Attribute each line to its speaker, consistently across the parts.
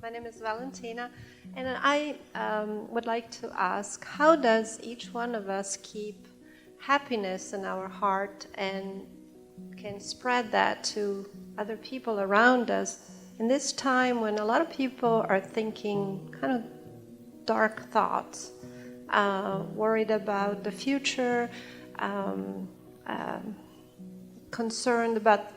Speaker 1: My name is Valentina, and I um, would like to ask how does each one of us keep happiness in our heart and can spread that to other people around us? In this time when a lot of people are thinking kind of dark thoughts, uh, worried about the future, um, um, concerned about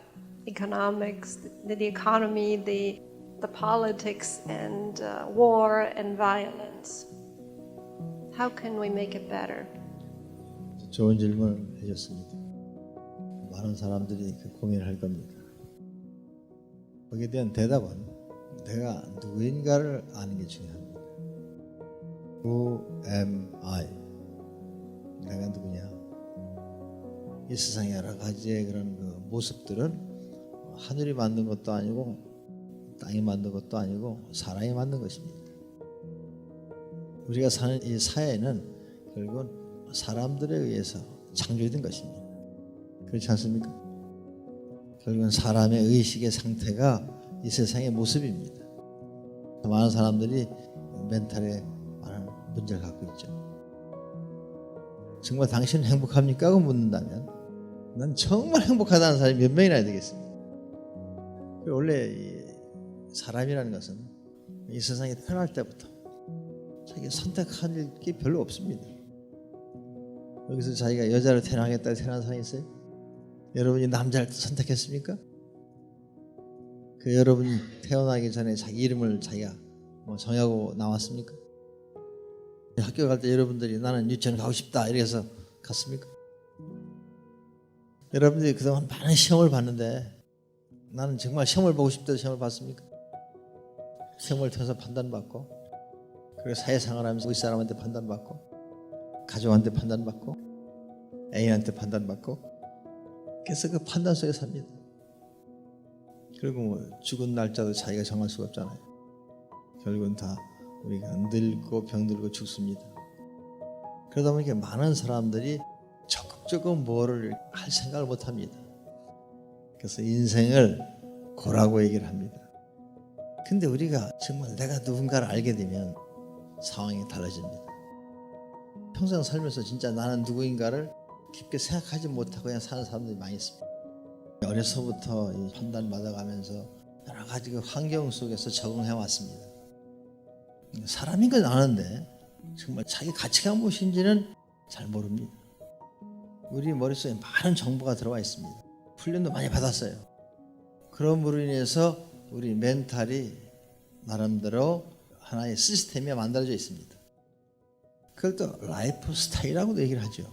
Speaker 1: economics, the, the economy, the, the politics, and uh, war and violence. How can we make it better?
Speaker 2: 좋은 질문을 해줬습니다. 많은 사람들이 그 고민을 할 겁니다. 거기에 대한 대답은 내가 누구인가를 아는 게 중요합니다. Who am I? 내가 누구냐? 이 세상의 여러 가지의 그런 그 모습들은 하늘이 만든 것도 아니고 땅이 만든 것도 아니고 사람이 만든 것입니다. 우리가 사는 이 사회는 결국은 사람들에 의해서 창조된 것입니다. 그렇지 않습니까? 결국은 사람의 의식의 상태가 이 세상의 모습입니다. 많은 사람들이 멘탈에 많은 문제를 갖고 있죠. 정말 당신은 행복합니까? 하고 묻는다면 난 정말 행복하다는 사람이 몇 명이나 되겠습니까? 원래 이 사람이라는 것은 이 세상에 태어날 때부터 자기가 선택할 게 별로 없습니다. 여기서 자기가 여자로 태어나겠다 태어난 사람이 있어요? 여러분이 남자를 선택했습니까? 그 여러분이 태어나기 전에 자기 이름을 자기가 뭐 정하고 나왔습니까? 학교 갈 때 여러분들이 나는 유치원 가고 싶다 이래서 갔습니까? 여러분들이 그동안 많은 시험을 봤는데 나는 정말 시험을 보고 싶다 시험을 봤습니까? 시험을 통해서 판단받고 그리고 사회생활 하면서 윗 사람한테 판단받고 가족한테 판단받고 애인한테 판단받고 그래서 그 판단 속에 삽니다. 그리고 뭐 죽은 날짜도 자기가 정할 수가 없잖아요. 결국은 다 우리가 늙고 병들고 죽습니다. 그러다 보니까 많은 사람들이 적극적으로 뭐를 할 생각을 못 합니다. 그래서 인생을 고라고 얘기를 합니다. 근데 우리가 정말 내가 누군가를 알게 되면 상황이 달라집니다. 평생 살면서 진짜 나는 누구인가를 깊게 생각하지 못하고 그냥 사는 사람들이 많이 있습니다. 어려서부터 이 판단 받아가면서 여러 가지 그 환경 속에서 적응해 왔습니다. 사람인 건 아는데 정말 자기 가치가 무엇인지는 잘 모릅니다. 우리 머릿속에 많은 정보가 들어와 있습니다. 훈련도 많이 받았어요. 그럼으로 인해서 우리 멘탈이 나름대로 하나의 시스템이 만들어져 있습니다. 그걸 또 라이프 스타일이라고도 얘기를 하죠.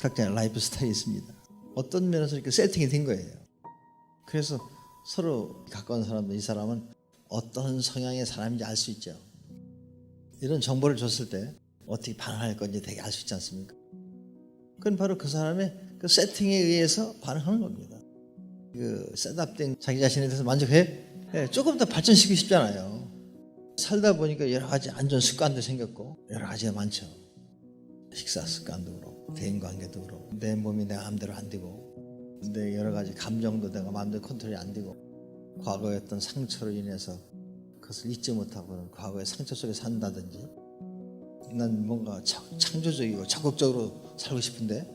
Speaker 2: 각자의 라이프 스타일이 있습니다. 어떤 면에서 이렇게 세팅이 된 거예요. 그래서 서로 가까운 사람들, 이 사람은 어떤 성향의 사람인지 알 수 있죠. 이런 정보를 줬을 때 어떻게 반응할 건지 되게 알 수 있지 않습니까? 그건 바로 그 사람의 그 세팅에 의해서 반응하는 겁니다. 그 셋업된 자기 자신에 대해서 만족해? 네, 조금 더 발전시키고 싶잖아요. 살다 보니까 여러 가지 안전 습관도 생겼고 여러 가지가 많죠. 식사 습관도 그렇고 대인 관계도 그렇고 내 몸이 내 마음대로 안 되고 내 여러 가지 감정도 내가 마음대로 컨트롤이 안 되고 과거의 어떤 상처로 인해서 그것을 잊지 못하고 과거의 상처 속에 산다든지 난 뭔가 창조적이고 적극적으로 살고 싶은데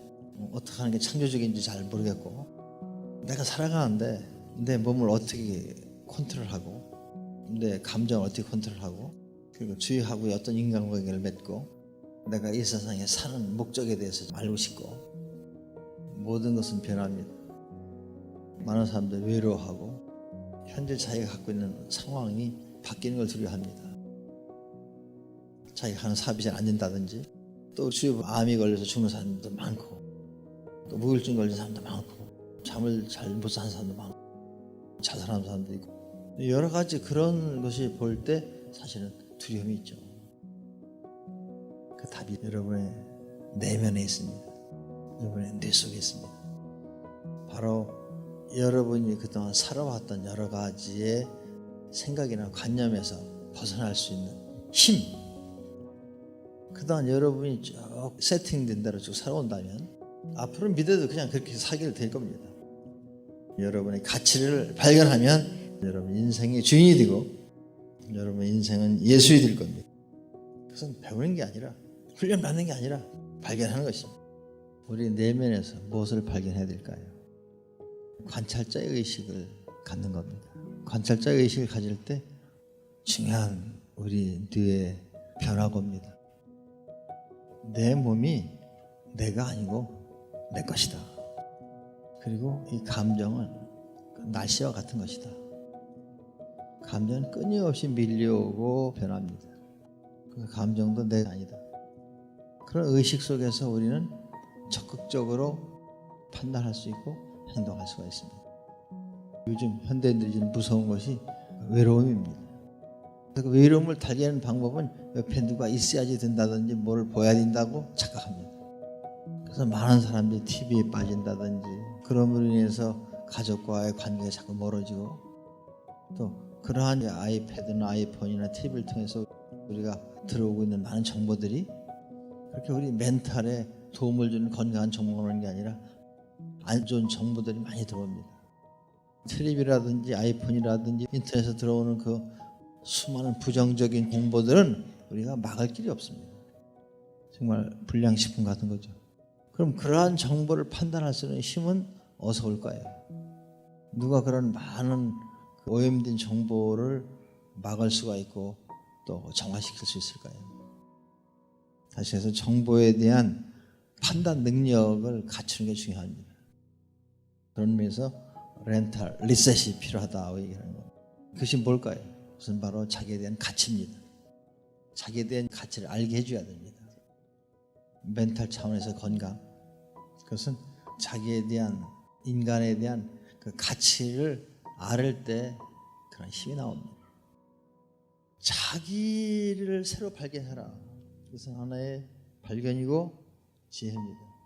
Speaker 2: 어떻게 하는 게 창조적인지 잘 모르겠고 내가 살아가는데 내 몸을 어떻게 컨트롤하고 내 감정을 어떻게 컨트롤하고 그리고 주위하고 어떤 인간관계를 맺고 내가 이 세상에 사는 목적에 대해서 알고 싶고 모든 것은 변합니다. 많은 사람들 외로워하고 현재 자기가 갖고 있는 상황이 바뀌는 걸 두려워합니다. 자기가 하는 사업이 잘 안 된다든지 또 주위 암이 걸려서 죽는 사람도 많고 또 무혈증 걸린 사람도 많고 잠을 잘못 자는 사람도 많고 자살하는 사람도 있고 여러 가지 그런 것이 볼 때 사실은 두려움이 있죠. 그 답이 여러분의 내면에 있습니다. 여러분의 뇌 속에 있습니다. 바로 여러분이 그동안 살아왔던 여러 가지의 생각이나 관념에서 벗어날 수 있는 힘. 그동안 여러분이 쭉 세팅된 대로 쭉 살아온다면 앞으로 믿어도 그냥 그렇게 살게 될 겁니다. 여러분의 가치를 발견하면 여러분 인생의 주인이 되고 여러분 인생은 예술이 될 겁니다. 그것은 배우는 게 아니라 훈련 받는 게 아니라 발견하는 것입니다. 우리 내면에서 무엇을 발견해야 될까요? 관찰자의 의식을 갖는 겁니다. 관찰자의 의식을 가질 때 중요한 우리 뇌의 변화가 옵니다. 내 몸이 내가 아니고 내 것이다. 그리고 이 감정은 날씨와 같은 것이다. 감정은 끊임없이 밀려오고 변합니다. 그 감정도 내가 아니다. 그런 의식 속에서 우리는 적극적으로 판단할 수 있고 행동할 수가 있습니다. 요즘 현대인들이 좀 무서운 것이 외로움입니다. 그 외로움을 달리하는 방법은 옆에 누가 있어야지 된다든지 뭘 보여야 된다고 착각합니다. 그래서 많은 사람들이 TV에 빠진다든지 그럼으로 인해서 가족과의 관계가 자꾸 멀어지고 또 그러한 아이패드나 아이폰이나 TV를 통해서 우리가 들어오고 있는 많은 정보들이 그렇게 우리 멘탈에 도움을 주는 건강한 정보가 오는 게 아니라 안 좋은 정보들이 많이 들어옵니다. 텔레비라든지 아이폰이라든지 인터넷에서 들어오는 그 수많은 부정적인 정보들은 우리가 막을 길이 없습니다. 정말 불량식품 같은 거죠. 그럼 그러한 정보를 판단할 수 있는 힘은 어디서 올까요? 누가 그런 많은 그 오염된 정보를 막을 수가 있고 또 정화시킬 수 있을까요? 다시 해서 정보에 대한 판단 능력을 갖추는 게 중요합니다. 그런 의미에서 렌탈, 리셋이 필요하다 얘기하는 거. 그것이 뭘까요? 그것은 바로 자기에 대한 가치입니다. 자기에 대한 가치를 알게 해줘야 됩니다. 멘탈 차원에서 건강. 그것은 자기에 대한 인간에 대한 그 가치를 알을 때 그런 힘이 나옵니다. 자기를 새로 발견해라. 그것은 하나의 발견이고 지혜입니다.